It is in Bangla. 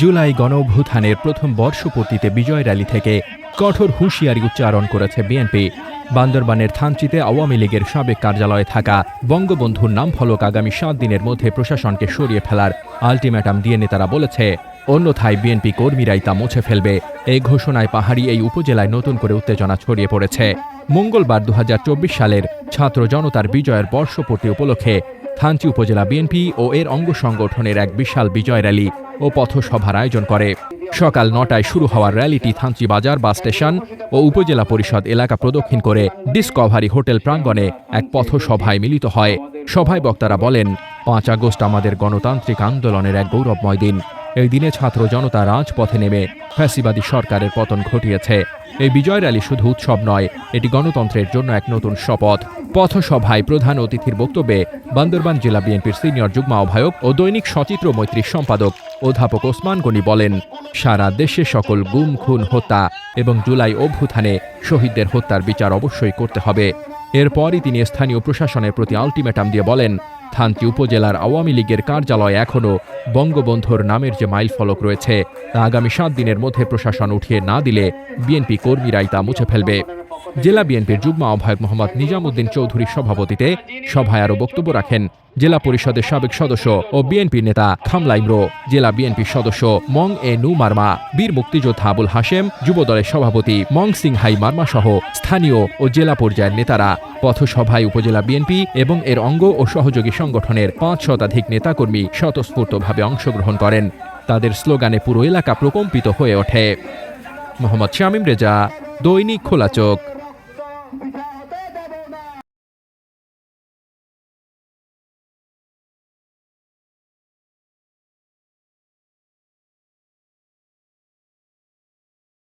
জুলাই গণঅভ্যুত্থানের প্রথম বর্ষপূর্তিতে বিজয় র্যালি থেকে কঠোর হুঁশিয়ারি উচ্চারণ করেছে বিএনপি। বান্দরবানের থানচিতে আওয়ামী লীগের সাবেক কার্যালয়ে থাকা বঙ্গবন্ধুর নাম ফলক আগামী সাত দিনের মধ্যে প্রশাসনকে সরিয়ে ফেলার আলটিমেটাম দিয়ে নেতারা বলেছে, অন্যথায় বিএনপি কর্মীরাই তা মুছে ফেলবে। এই ঘোষণায় পাহাড়ি এই উপজেলায় নতুন করে উত্তেজনা ছড়িয়ে পড়েছে। মঙ্গলবার দু হাজার চব্বিশ সালের ছাত্র জনতার বিজয়ের বর্ষপূর্তি উপলক্ষে থানচি উপজেলা বিএনপি ও এর অঙ্গ সংগঠনের এক বিশাল বিজয় র্যালি ও পথসভার আয়োজন করে। সকাল নটায় শুরু হওয়ার র্যালিটি থানচি বাজার বাস স্টেশন ও উপজেলা পরিষদ এলাকা প্রদক্ষিণ করে ডিসকভারি হোটেল প্রাঙ্গণে এক পথসভায় মিলিত হয়। সভায় বক্তারা বলেন, পাঁচ আগস্ট আমাদের গণতান্ত্রিক আন্দোলনের এক গৌরবময় দিন। এই দিনে ছাত্র জনতা রাজপথে নেমে ফ্যাসিবাদী সরকারের পতন ঘটিয়েছে। এই বিজয় র্যালি শুধু উৎসব নয়, এটি গণতন্ত্রের জন্য এক নতুন শপথ। পথসভায় প্রধান অতিথির বক্তব্যে বান্দরবান জেলা বিএনপির সিনিয়র যুগ্ম আহ্বায়ক ও দৈনিক সচিত্র মৈত্রীর সম্পাদক অধ্যাপক ওসমান গনি বলেন, সারা দেশে সকল গুম, খুন, হত্যা এবং জুলাই অভ্যুত্থানে শহীদদের হত্যার বিচার অবশ্যই করতে হবে। এরপরই তিনি স্থানীয় প্রশাসনের প্রতি আলটিমেটাম দিয়ে বলেন, থানচি উপজেলার আওয়ামী লীগের কার্যালয় এখনও বঙ্গবন্ধুর নামের যে মাইল ফলক রয়েছে, তা আগামী সাত দিনের মধ্যে প্রশাসন উঠিয়ে না দিলে বিএনপি কর্মীরাই তা মুছে ফেলবে। জেলা বিএনপির যুগ্ম আহ্বায়ক মোহাম্মদ নিজামুদ্দিন চৌধুরীর সভাপতিতে সভায় আরও বক্তব্য রাখেন জেলা পরিষদের সাবেক সদস্য ও বিএনপি নেতা খামলা ইমরো জেলা বিএনপির সদস্য মং এ নু মার্মা, বীর মুক্তিযোদ্ধা আবুল হাশেম, যুবদলের সভাপতি মং সিং হাই মার্মা সহ স্থানীয় ও জেলা পর্যায়ের নেতারা। পথসভায় উপজেলা বিএনপি এবং এর অঙ্গ ও সহযোগী সংগঠনের পাঁচ শতাধিক নেতাকর্মী স্বতঃস্ফূর্তভাবে অংশগ্রহণ করেন। তাদের স্লোগানে পুরো এলাকা প্রকম্পিত হয়ে ওঠে। মোহাম্মদ শামীম রেজা, দৈনিক খোলা চোখ।